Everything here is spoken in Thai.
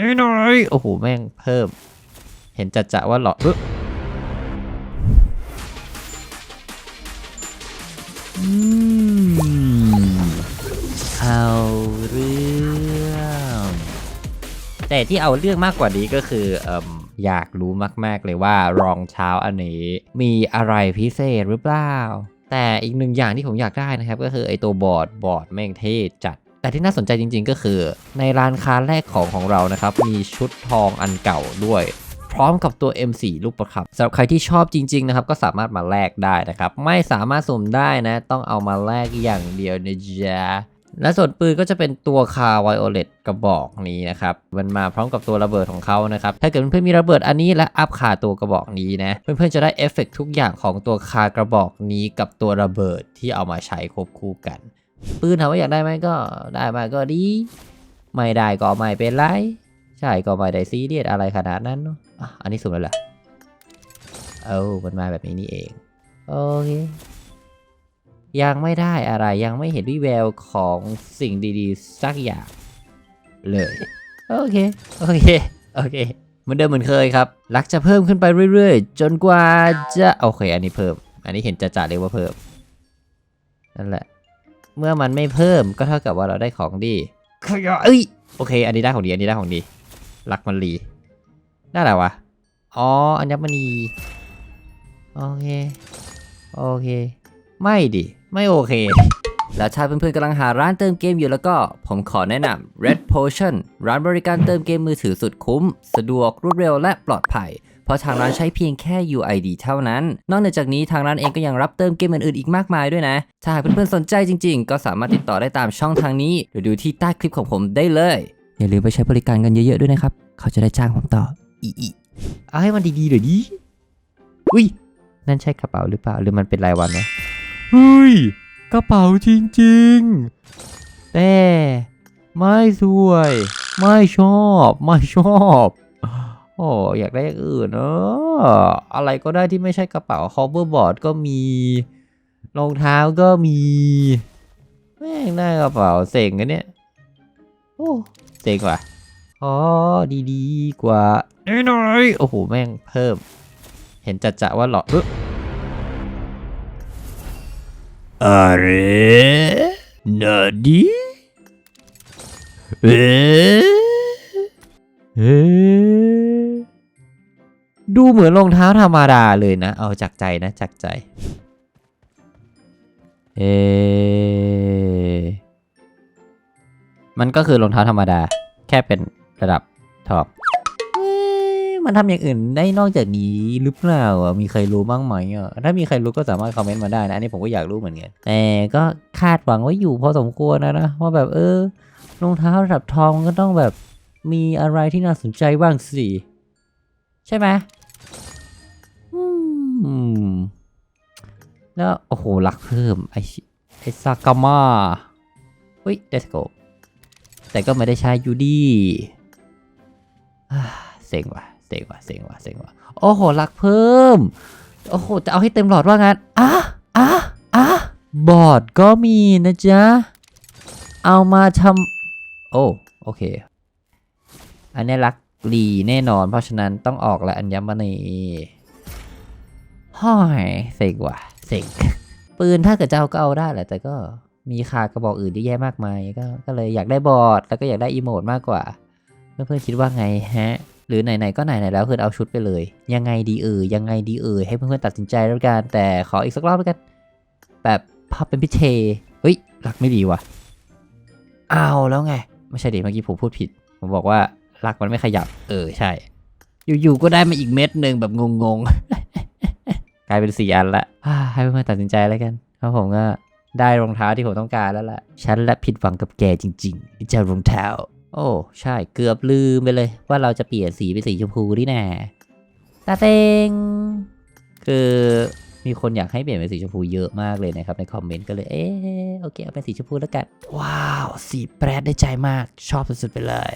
น้อยน้อยโอ้โห แม่งเพิ่ม เห็นจัดจะว่าหลอดเอาเรื่องแต่ที่เอาเรื่องมากกว่านี้ก็คือออยากรู้มาก ๆ เลยว่ารองเท้าอันนี้ มีอะไรพิเศษหรือเปล่า แต่อีกหนึ่งอย่างที่ผมอยากได้นะครับ ก็คือไอตัวบอร์ดบอร์ดแม่งเท่จัด แต่ที่น่าสนใจจริง ๆ ก็คือ ในร้านค้าแรกของของเรานะครับ มีชุดทองอันเก่าด้วย พร้อมกับตัว M4 ลูกประคับสำหรับใครที่ชอบจริง ๆ นะครับ ก็สามารถมาแลกได้นะครับ ไม่สามารถสุ่มได้นะ ต้องเอามาแลกอย่างเดียวนะจ๊ะและส่วนปืนก็จะเป็นตัวคาไวโอเลตกระบอกนี้นะครับ มันมาพร้อมกับตัวระเบิดของเขานะครับ ถ้าเกิดเพื่อนๆมีระเบิดอันนี้และอัพคาตัวกระบอกนี้นะ เพื่อนๆจะได้เอฟเฟกต์ทุกอย่างของตัวคากระบอกนี้กับตัวระเบิดที่เอามาใช้ควบคู่กัน ปืนถามว่าอยากได้ไหมก็ได้มาก็ดี ไม่ได้ก็ไม่เป็นไร ใช่ก็ไม่ได้ซีเรียสอะไรขนาดนั้นเนอะอะอันนี้สุ่มแล้วเหรอเอ้ามันมาแบบนี้นี่เองโอเคยังไม่ได้อะไรยังไม่เห็นวิแววของสิ่งดีๆ สักอย่างเลยโอเคโอเคโอเคเหมือนเดิมเหมือนเคยครับรักจะเพิ่มขึ้นไปเรื่อยๆ จนกว่าจะโอเค อันนี้เพิ่ม อันนี้เห็นจะจ่าเลยว่าเพิ่มนั่นแหละ เมื่อมันไม่เพิ่มก็เท่ากับว่าเราได้ของดีขยะเอ้ยโอเค อันนี้ได้ของดี อันนี้ได้ของดี รักมันรีได้อะไรวะ อ๋อ อัญมณี โอเค โอเค ไม่ดิ ไม่โอเค แล้วถ้าเพื่อนๆกำลังหาร้านเติมเกมอยู่แล้วก็ ผมขอแนะนำ Red Potion ร้านบริการเติมเกมมือถือสุดคุ้ม สะดวกรวดเร็วและปลอดภัย เพราะทางร้านใช้เพียงแค่ UID เท่านั้น นอกจากนี้ทางร้านเองก็ยังรับเติมเกมอื่นๆอีกมากมายด้วยนะ ถ้าหากเพื่อนๆสนใจจริง ๆ ก็สามารถติดต่อได้ตามช่องทางนี้ หรือดูที่ใต้คลิปของผมได้เลย อย่าลืมไปใช้บริการกันเยอะๆด้วยนะครับ เขาจะได้จ้างผมต่อ อีอีเอาให้มันดีๆหน่อยดิ อุ้ย นั่นใช่กระเป๋าหรือเปล่า หรือมันเป็นรายวันวะเฮ้ย กระเป๋าจริงๆ แต่ ไม่สวย ไม่ชอบ ไม่ชอบ โอ้อยากได้อย่างอื่นเอออะไรก็ได้ที่ไม่ใช่กระเป๋า hoverboard ก็มีรองเท้าก็มีแม่งได้กระเป๋าเซ็งกันเนี่ยโอ้เซ็งว่ะอ๋อดีๆกว่าน้อยโอ้โหแม่งเพิ่ม เห็นจัดจะว่าหลอดปึ๊บอะไรนาดีเอ๊ ดูเหมือนรองเท้าธรรมดาเลยนะ เอาจากใจนะจากใจ เอ๊ะมันก็คือรองเท้าธรรมดา แค่เป็นระดับทองเอ๊ะมันทำอย่างอื่นได้นอกจากนี้หรือเปล่าอะมีใครรู้บ้างไหมอะถ้ามีใครรู้ก็สามารถคอมเมนต์มาได้นะอันนี้ผมก็อยากรู้เหมือนกันแต่ก็คาดหวังไว้อยู่พอสมควรนะนะว่าแบบเออรองเท้าระดับทองก็ต้องแบบมีอะไรที่น่าสนใจบ้างสิใช่ไหม แล้วโอ้โหลักเพิ่ม ไอไอซากาม่าเฮ้ยเดสโกแต่ก็ไม่ได้ใช้อยู่ดีเซ็งว่ะเซ็งว่ะเซ็งว่ะเซ็งว่ะโอ้โหลักเพิ่ม โอ้โห จะเอาให้เต็มหลอดว่างั้นอะอะอะบอร์ดก็มีนะจ๊ะ เอามาทำโอ้โอเค อันนี้รักลีแน่นอน เพราะฉะนั้นต้องออกและอัญมณี ห้อยเซ็งว่ะเซ็งปืนถ้าเกิดจะเอาก็เอาได้แหละแต่ก็มีคากระบอกอื่นเยอะแยะมากมายก็ก็เลยอยากได้บอร์ดแล้วก็อยากได้อีโมดมากกว่า เพื่อนๆคิดว่าไงฮะ หรือไหนๆก็ไหนๆแล้วเพื่อนเอาชุดไปเลย ยังไงดีเอ่ยยังไงดีเอ่ยให้เพื่อนๆตัดสินใจแล้วกันแต่ขออีกสักรอบแล้วกัน แบบภาพเป็นพิเทเฮ้ยหลักไม่ดีว่ะเอาแล้วไง ไม่ใช่ดิเมื่อกี้ผมพูดผิด ผมบอกว่าหลักมันไม่ขยับ เออใช่ อยู่ๆก็ได้มาอีกเม็ดหนึ่งแบบงงๆ กลายเป็นสีอันละให้เพื่อนๆตัดสินใจแล้วกันเพราะผมก็ได้รองเท้าที่ผมต้องการแล้วล่ะ ฉันและผิดหวังกับแกจริงๆเจ้ารองเท้า โอ้ ใช่เกือบลืมไปเลย ว่าเราจะเปลี่ยนสีเป็นสีชมพูนี่แน่ตาเตงคือมีคนอยากให้เปลี่ยนเป็นสีชมพูเยอะมากเลยนะครับในคอมเมนต์ก็เลย เออโอเคเอาเป็นสีชมพูแล้วกัน ว้าว สีแปรดได้ใจมากชอบสุดๆไปเลย